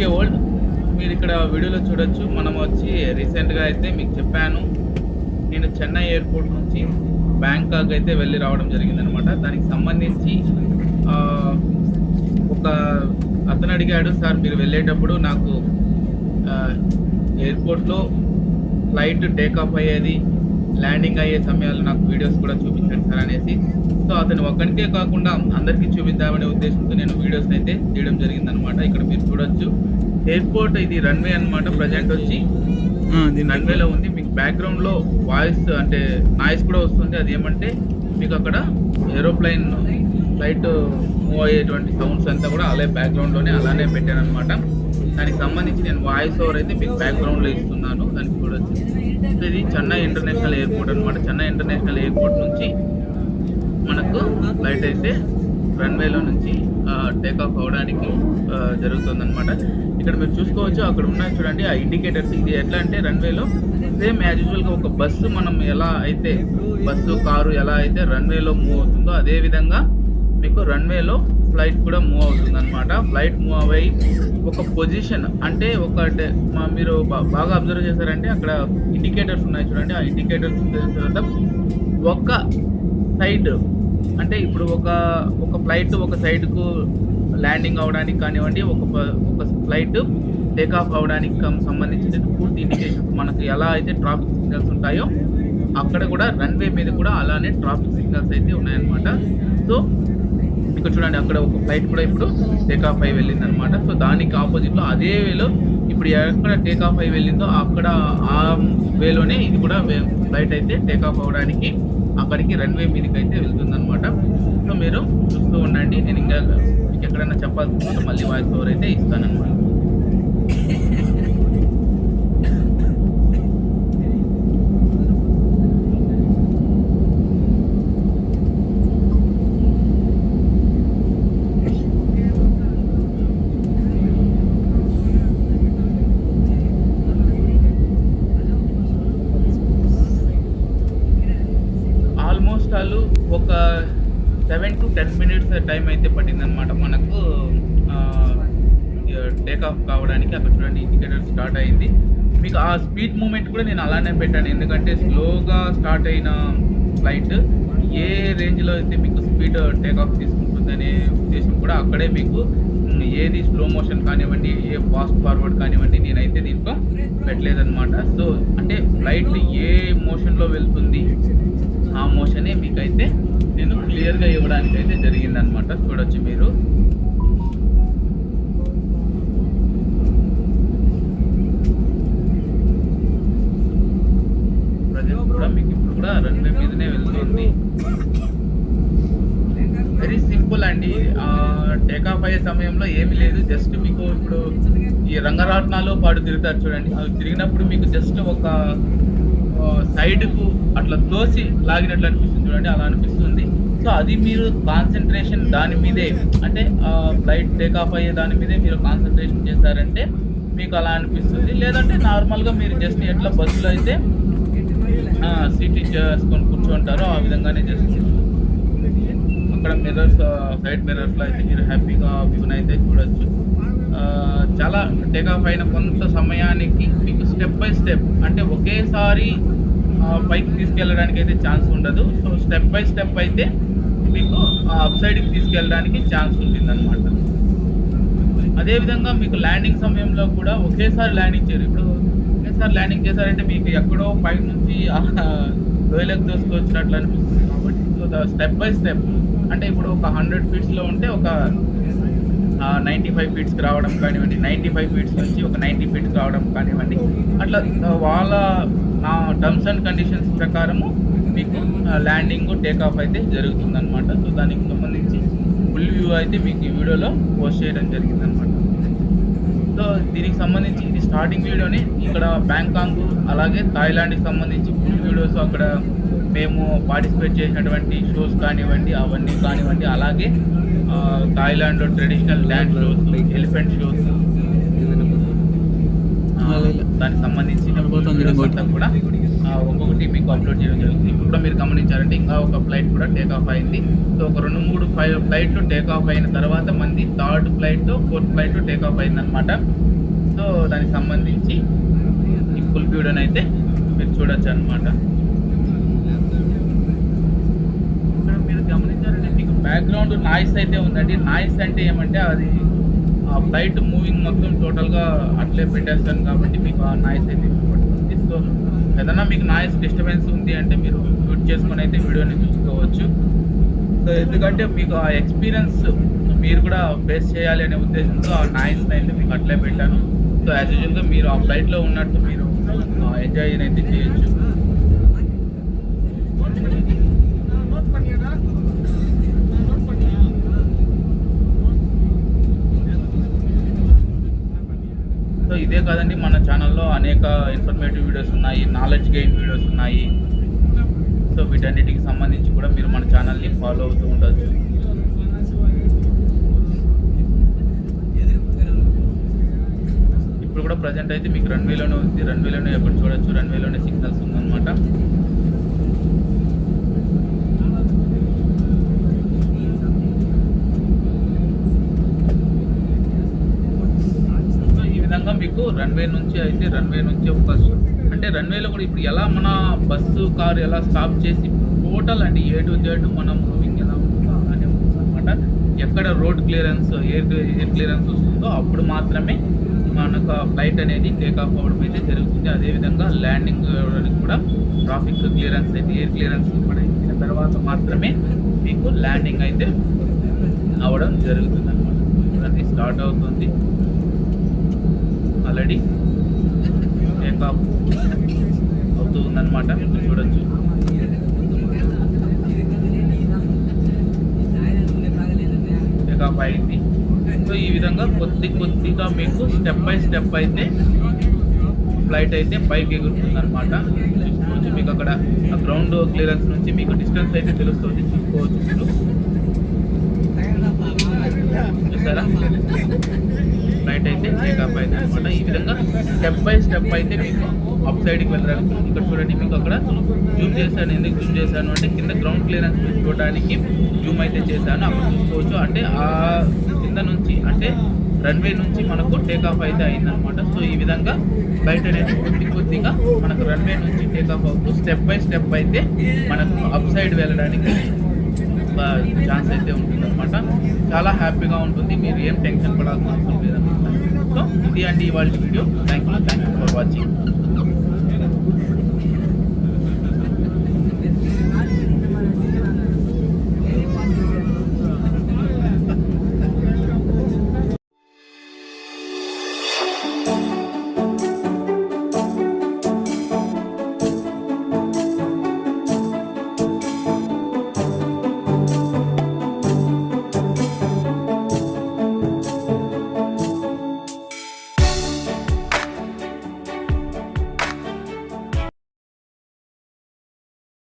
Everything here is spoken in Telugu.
Okay old. మీరు ఇక్కడ వీడియోలో చూడొచ్చు. మనం వచ్చి రీసెంట్గా అయితే మీకు చెప్పాను. నేను చెన్నై ఎయిర్పోర్ట్ నుంచి బ్యాంకాక్ అయితే వెళ్ళి రావడం జరిగిందనమాట దానికి సంబంధించి ఒక అతను అడిగాడు సార్ మీరు వెళ్ళేటప్పుడు నాకు ఎయిర్పోర్ట్లో ఫ్లైట్ టేక్ ఆఫ్ అయ్యేది ల్యాండింగ్ అయ్యే సమయాలు నాకు వీడియోస్ కూడా చూపించండి సార్ అనేసి. సో అతను ఒక్కడికే కాకుండా అందరికీ చూపిద్దామనే ఉద్దేశంతో నేను వీడియోస్ అయితే తీయడం జరిగిందనమాట ఇక్కడ మీరు చూడొచ్చు. ఎయిర్పోర్ట్ ఇది రన్వే అన్నమాట. ప్రజెంట్ వచ్చి రన్వేలో ఉంది. మీకు బ్యాక్గ్రౌండ్లో వాయిస్ అంటే నాయిస్ కూడా వస్తుంది. అది ఏమంటే మీకు అక్కడ ఏరోప్లైన్ ఫ్లైట్ మూవ్ అయ్యేటువంటి సౌండ్స్ అంతా కూడా అలా బ్యాక్గ్రౌండ్లోనే అలానే పెట్టాను అనమాట దానికి సంబంధించి నేను వాయిస్ ఓవర్ అయితే మీకు బ్యాక్గ్రౌండ్లో ఇస్తున్నాను. దానికి చూడొచ్చు. చెన్నై ఇంటర్నేషనల్ ఎయిర్పోర్ట్ అనమాట చెన్నై ఇంటర్నేషనల్ ఎయిర్పోర్ట్ నుంచి మనకు ఫ్లైట్ అయితే రన్వేలో నుంచి టేక్ ఆఫ్ అవ్వడానికి జరుగుతుందనమాట ఇక్కడ మీరు చూసుకోవచ్చు అక్కడ ఉన్నాయి చూడండి ఆ ఇండికేటర్స్. ఇది ఎట్లా అంటే రన్వేలో సేమ్ యాజ్ యూజువల్గా ఒక బస్సు మనం ఎలా అయితే బస్సు కారు ఎలా అయితే రన్వేలో మూవ్ అవుతుందో అదే విధంగా మీకు రన్వేలో ఫ్లైట్ కూడా మూవ్ అవుతుంది అనమాట ఫ్లైట్ మూవ్ అయ్యి ఒక పొజిషన్ అంటే ఒక మా- మీరు బాగా అబ్జర్వ్ చేశారంటే అక్కడ ఇండికేటర్స్ ఉన్నాయి చూడండి. ఆ ఇండికేటర్స్ తర్వాత ఒక సైడ్ అంటే ఇప్పుడు ఒక ఒక ఫ్లైట్ ఒక సైడ్కు ల్యాండింగ్ అవడానికి కానివ్వండి ఒక ఒక ఫ్లైట్ టేక్ ఆఫ్ అవడానికి సంబంధించిన పూర్తి ఇండికేషన్స్ మనకు ఎలా అయితే ట్రాఫిక్ సిగ్నల్స్ ఉంటాయో అక్కడ కూడా రన్వే మీద కూడా అలానే ట్రాఫిక్ సిగ్నల్స్ అయితే ఉన్నాయన్నమాట. సో ఇక్కడ చూడండి అక్కడ ఒక ఫ్లైట్ కూడా ఇప్పుడు టేక్ ఆఫ్ అయి వెళ్ళింది అనమాట సో దానికి ఆపోజిట్లో అదే వేలో ఇప్పుడు ఎక్కడ టేక్ ఆఫ్ అయి వెళ్ళిందో అక్కడ ఆ వేలోనే ఇది కూడా ఫ్లైట్ అయితే టేక్ ఆఫ్ అవ్వడానికి అక్కడికి రన్వే మీదకి అయితే వెళ్తుంది అనమాట సో మీరు చూస్తూ ఉండండి. నేను ఇంకా మీకు ఎక్కడైనా చెప్పాల్సి మళ్ళీ వాయిస్ ఓవర్ అయితే ఇస్తానమాట ఆల్మోస్ట్ వాళ్ళు ఒక సెవెన్ టు టైం అయితే పట్టిందనమాట మనకు టేక్ ఆఫ్ కావడానికి అక్కడ చూడండి ఇండికేటర్ స్టార్ట్ అయింది. మీకు ఆ స్పీడ్ మూమెంట్ కూడా నేను అలానే పెట్టాను. ఎందుకంటే స్లోగా స్టార్ట్ అయిన ఫ్లైట్ ఏ రేంజ్లో అయితే మీకు స్పీడ్ టేక్ ఆఫ్ తీసుకుంటుందనే ఉద్దేశం కూడా అక్కడే మీకు ఏది స్లో మోషన్ కానివ్వండి ఏ ఫాస్ట్ ఫార్వర్డ్ కానివ్వండి నేనైతే దీంట్లో పెట్టలేదన్నమాట. సో అంటే ఫ్లైట్ ఏ మోషన్లో వెళ్తుంది ఆ మోషనే మీకైతే నేను క్లియర్గా ఇవ్వడానికి అయితే జరిగిందనమాట చూడొచ్చు మీరు. కూడా మీకు ఇప్పుడు కూడా రన్వే మీదనే వెళ్తుంది. వెరీ సింపుల్ అండి. టేక్ ఆఫ్ అయ్యే సమయంలో ఏమీ లేదు. జస్ట్ మీకు ఇప్పుడు ఈ రంగరాట్నాలు పాటు తిరుగుతారు చూడండి. అవి తిరిగినప్పుడు మీకు జస్ట్ ఒక సైడ్కు అట్లా తోసి లాగినట్లు అనిపిస్తుంది చూడండి అలా అనిపిస్తుంది. సో అది మీరు కాన్సన్ట్రేషన్ దాని మీదే. అంటే ఫ్లైట్ టేక్ ఆఫ్ అయ్యే దాని మీదే మీరు కాన్సన్ట్రేషన్ చేశారంటే మీకు అలా అనిపిస్తుంది. లేదంటే నార్మల్గా మీరు జస్ట్ ఎట్లా బస్సులో అయితే సీట్ చేసుకొని కూర్చుంటారో ఆ విధంగానే జస్ట్ అక్కడ మిర్రర్స్ సైడ్ మిర్రర్స్లో అయితే మీరు హ్యాపీగా వ్యూని అయితే చూడొచ్చు. చాలా టేక్ ఆఫ్ అయిన కొంత సమయానికి స్టెప్ బై స్టెప్ అంటే ఒకేసారి పైకి తీసుకెళ్ళడానికి అయితే ఛాన్స్ ఉండదు. సో స్టెప్ బై స్టెప్ అయితే మీకు అప్ సైడ్కి తీసుకెళ్ళడానికి ఛాన్స్ ఉంటుంది అనమాట అదేవిధంగా మీకు ల్యాండింగ్ సమయంలో కూడా ఒకేసారి ల్యాండింగ్ చేయరు. ఇప్పుడు ఒకేసారి ల్యాండింగ్ చేశారంటే మీకు ఎక్కడో పై నుంచి లోయలకు దోసుకొచ్చినట్లు అనిపిస్తుంది కాబట్టి. సో స్టెప్ బై స్టెప్ అంటే ఇప్పుడు ఒక హండ్రెడ్ ఫీట్స్లో ఉంటే ఒక నైంటీ ఫైవ్ ఫీట్స్కి రావడం కానివ్వండి నైంటీ ఫైవ్ ఫీట్స్ నుంచి ఒక నైంటీ ఫీట్స్ రావడం కానివ్వండి. అట్లా వాళ్ళ నా టర్మ్స్ అండ్ కండిషన్స్ ప్రకారము మీకు ల్యాండింగ్ టేక్ ఆఫ్ అయితే జరుగుతుంది అనమాట సో దానికి సంబంధించి ఫుల్ వ్యూ అయితే మీకు ఈ వీడియోలో పోస్ట్ చేయడం జరిగింది అనమాట సో దీనికి సంబంధించి ఇది స్టార్టింగ్ వీడియోని. ఇక్కడ బ్యాంకాంగ్ అలాగే థాయిలాండ్కి సంబంధించి ఫుల్ వీడియోస్ అక్కడ మేము పార్టిసిపేట్ చేసినటువంటి షోస్ కానివ్వండి అవన్నీ కానివ్వండి అలాగే థాయిలాండ్లో traditional dance shows elephant shows. దానికి సంబంధించిన. అంతా కూడా. ఒక్కొక్కటి మీకు అప్లోడ్ చేయడం జరుగుతుంది. ఇప్పుడు కూడా మీరు గమనించారంటే ఇంకా ఒక ఫ్లైట్ కూడా టేక్ ఆఫ్ అయింది. సో ఒక రెండు మూడు ఫైవ్ ఫ్లైట్లు టేక్ ఆఫ్ అయిన తర్వాత మంది third flight fourth flight take off అయిందనమాట సో దానికి సంబంధించి ఈ ఫుల్ వీడియోని అయితే మీరు చూడొచ్చు అనమాట ఇక్కడ మీరు గమనించారంటే మీకు బ్యాక్గ్రౌండ్ నాయిస్ అయితే ఉందండి. నాయిస్ అంటే ఏమంటే అది ఆ ఫ్లైట్ మూవింగ్ మొత్తం టోటల్గా అట్లే పెట్టేస్తాను కాబట్టి మీకు ఆ నాయిస్ అయితే ఇవ్వబడుతుంది. సో ఏదైనా మీకు నాయిస్ డిస్టర్బెన్స్ ఉంది అంటే మీరు మ్యూట్ చేసుకొని అయితే వీడియోని చూసుకోవచ్చు. సో ఎందుకంటే మీకు ఆ ఎక్స్పీరియన్స్ మీరు కూడా ఫేస్ చేయాలి అనే ఉద్దేశంతో ఆ నాయిస్ అయితే మీకు అట్లే పెట్టాను. సో యాజ్ యూజువల్గా మీరు ఆ ఫ్లైట్లో ఉన్నట్టు మీరు ఎంజాయ్ అయితే చేయొచ్చు. ఇదే కాదండి మన ఛానల్లో అనేక ఇన్ఫర్మేటివ్ వీడియోస్ ఉన్నాయి నాలెడ్జ్ గెయిన్ వీడియోస్ ఉన్నాయి. సో వీటన్నిటికి సంబంధించి కూడా మీరు మన ఛానల్ని ఫాలో అవుతూ ఉండొచ్చు. ఇప్పుడు కూడా ప్రజెంట్ అయితే మీకు రన్వేలోనే ఉంది. రన్వేలోనే ఎప్పుడు చూడొచ్చు. రన్వేలోనే సిగ్నల్స్ ఉందన్నమాట. సో మీకు రన్వే నుంచి అయితే రన్వే నుంచి ఒక అంటే రన్వేలో కూడా ఇప్పుడు ఎలా మన బస్సు కారు ఎలా స్టాప్ చేసి టోటల్ అంటే ఏ టు జెడ్ మన మూవింగ్ ఎలా ఉంటుందో అలానే అనమాట ఎక్కడ road clearance air air clearance వస్తుందో అప్పుడు మాత్రమే మనకు ఫ్లైట్ అనేది టేక్ ఆఫ్ అవ్వడం అయితే జరుగుతుంది. అదేవిధంగా ల్యాండింగ్ అవ్వడానికి కూడా ట్రాఫిక్ క్లియరెన్స్ అయితే ఎయిర్ క్లియరెన్స్ కూడా ఇచ్చిన తర్వాత మాత్రమే మీకు ల్యాండింగ్ అయితే అవ్వడం జరుగుతుంది అనమాట అది స్టార్ట్ అవుతుంది. ఆల్రెడీ టేక్ ఆఫ్ అవుతూ ఉందన్నమాట మీరు చూడొచ్చు. టేక్ ఆఫ్ అయింది. సో ఈ విధంగా కొద్ది కొద్దిగా మీకు స్టెప్ బై స్టెప్ అయితే ఫ్లైట్ అయితే పైకి ఎగురుతుంది అనమాట చూసుకోవచ్చు మీకు అక్కడ ఆ గ్రౌండ్ క్లియరెన్స్ నుంచి మీకు డిస్టెన్స్ అయితే తెలుస్తుంది. చూసుకోవచ్చు మీరు. చూసారా? నైట్ అయితే టేకాఫ్ అయింది అనమాట ఈ విధంగా స్టెప్ బై స్టెప్ అయితే మీకు అప్ సైడ్కి వెళ్ళడానికి ఇక్కడ చూడండి మీకు అక్కడ జూమ్ చేశాను ఎందుకు జూమ్ చేశాను అంటే కింద గ్రౌండ్ క్లియరెన్స్ చూడడానికి జూమ్ అయితే చేశాను. అక్కడ చూసుకోవచ్చు. అంటే ఆ కింద నుంచి అంటే రన్వే నుంచి మనకు టేకాఫ్ అయితే అయిందనమాట సో ఈ విధంగా బయట అనేది కొద్ది కొద్దిగా మనకు రన్వే నుంచి టేక్ అవుతూ స్టెప్ బై స్టెప్ అయితే మనకు అప్ సైడ్ వెళ్ళడానికి ఛాన్స్ అయితే ఉంటుంది అనమాట చాలా హ్యాపీగా ఉంటుంది. మీరు ఏం టెన్షన్ పడాల్సిన అవసరం లేదన్నమాట. సో ఇది అండి ఇవాళ video. Thank you thank you for watching